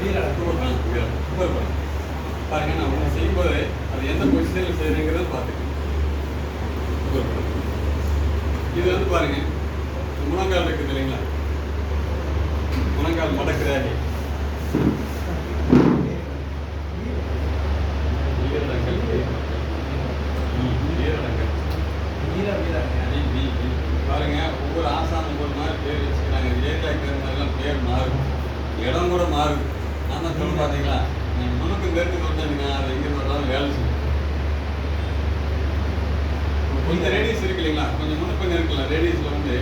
தூக்கலாம் உபர்பலம் பாருங்க நான் ஒன்று செய்யும்போது அது எந்த பொசிஷனில் செய்கிறேங்கிறத பார்த்துக்கணும் இது வந்து பாருங்க முழங்கால் இருக்குது இல்லைங்களா முழங்கால் மடக்கிறாரு பாருங்க ஒவ்வொரு ஆசானம் ஒரு மாதிரி பேர் வச்சுக்கிறாங்க ஏரியாவுக்கு மாதிரிலாம் பேர் மாறும் இடம் கூட மாறும் தான் சொல்லு பார்த்தீங்களா? நீங்கள் முழுக்க மேற்கு சொல்லிட்டீங்க அதை எங்கே பார்த்தாலும் வேலை செய்யும் கொஞ்சம் ரேடியஸ் இருக்கு இல்லைங்களா? கொஞ்சம் முன்னுக்கு இருக்குல்ல ரேடியஸில் வந்து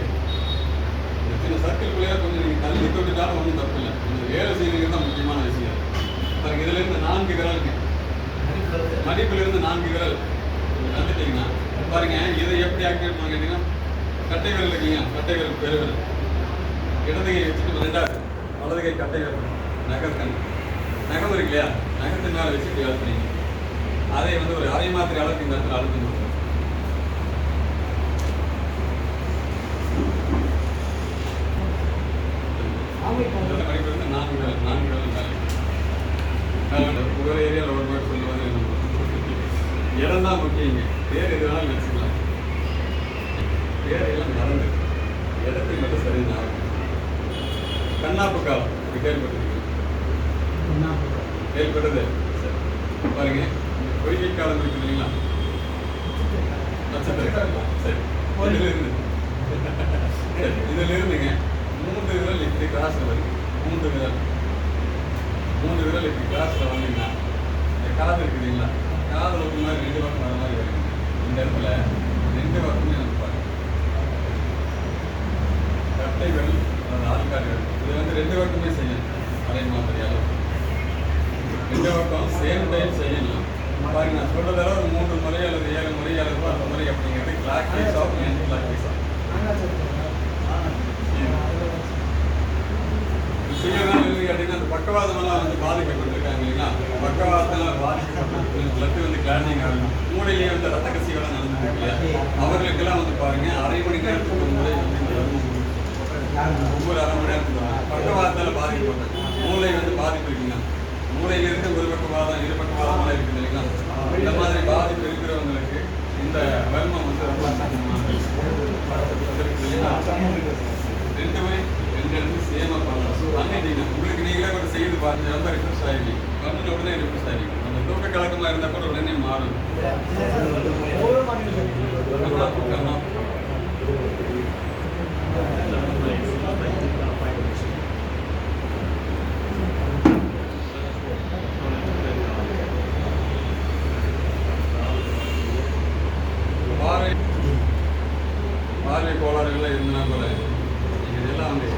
சின்ன சர்க்கிள்குள்ளேயே கொஞ்சம் நீங்கள் தள்ளி தொட்டுட்டாலும் ஒன்றும் தப்பு இல்லை. கொஞ்சம் வேலை செய்யணுங்கிறது தான் முக்கியமான விஷயம். பாருங்க இதுலேருந்து நான்கு விரலுங்க மடிப்பிலிருந்து நான்கு விரல். வந்துட்டீங்கன்னா பாருங்க இதை எப்படி ஆக்டிவேட் பண்ண கேட்டீங்கன்னா கட்டை விரல் இருக்கீங்க கட்டை விரல் பெருவிரல் இடது கை வச்சுட்டு ரெண்டாவது. வலது கை கட்டை விரல். நகர்கண். நகம் இருக்கு இல்லையா நகத்தின் மேலே வச்சுட்டு வேலை பண்ணீங்க அதை வந்து ஒரு அரை மாத்திரை அளவுக்கு இந்த இடத்துல மேலே ஒவ்வொரு ஏரியாவில் ஒரு மாதிரி சொல்லுவாங்க இடம் தான் முக்கியங்க பேர் எது வேணாலும் வச்சுக்கலாம். பேர் எல்லாம் மறந்து. இடத்துக்கு மட்டும் சரி ஞாபகம் கண்ணாப்பு காலம். கேள்விப்பட்டிருக்கீங்க சரி பாருங்க பொய்கை காலம் இருக்குது இல்லைங்களா சரி இதுல இருந்து சரி, இதுல இருந்துங்க மூன்று விரல் இப்படி கிராஸ்ல வருது மூன்று விரல். மூணு விரல் இப்படி கிளாஸ்ல வந்தீங்கன்னா இந்த காது இருக்குது இல்லைங்களா? காது ஒரு மாதிரி ரெண்டு பக்கம் வர மாதிரி வருங்க இந்த இடத்துல ரெண்டு பக்கமே நம்ம பாருங்க. கட்டை விரல் அதாவது ஆள்காடு விரல். இது வந்து ரெண்டு பக்கமே செய்யணும். அதே மாதிரி அளவு இந்த பக்கம் சேம் டைம் செய்யணும். பாருங்க நான் சொல்றத ஒரு மூன்று முறை அல்லது ஏழு முறை அல்லது அந்த முறை அப்படிங்கிறது clockwise of anticlockwise செய்யறதுனால என்ன கேட்டீங்கன்னா அந்த பக்கவாதமெல்லாம் வந்து பாதிக்கப்பட்டிருக்காங்க இல்லைங்களா? பக்கவாதத்தினால பாதிக்கப்பட்டு பிளட் வந்து கிளாண்டிங் ஆகும் மூடையிலேயே வந்து ரத்த கசிகளாக நடந்துருக்கு இல்லையா? அவர்களுக்கெல்லாம் வந்து பாருங்க அரை மணி நேரத்துக்கு ஒரு முறை வந்து இந்த ஒவ்வொரு அரை மணி நேரத்துக்கு பக்கவாதத்தில் முறை. பாதிக்கப்பட்டது. மூளை வந்து பாதிப்பு இருக்குங்க மூளையிலிருந்து ஒரு பக்கவாதம் இரு பக்கவாதம் இருக்குது இல்லைங்களா? இந்த மாதிரி பாதிப்பு இருக்கிறவங்களுக்கு இந்த வர்மம் வந்து ரொம்ப முக்கியமானது. ரெண்டு முறை ரெண்டு இடத்துல சேமா பண்ணலாம் நீங்கள் உங்களுக்கு நீங்களே கொஞ்சம் செய்து பார்த்து ரொம்ப ரிஃப்ரெஷ் ஆகிடுவீங்க பண்ணின உடனே ரிஃப்ரெஷ் ஆகிடுவீங்க அந்த தூக்க கலக்கமாக இருந்தால் கூட உடனே மாறும். மாதிரி கோளாறுகள்லாம் இருந்தனா கூட இதெல்லாம் வந்து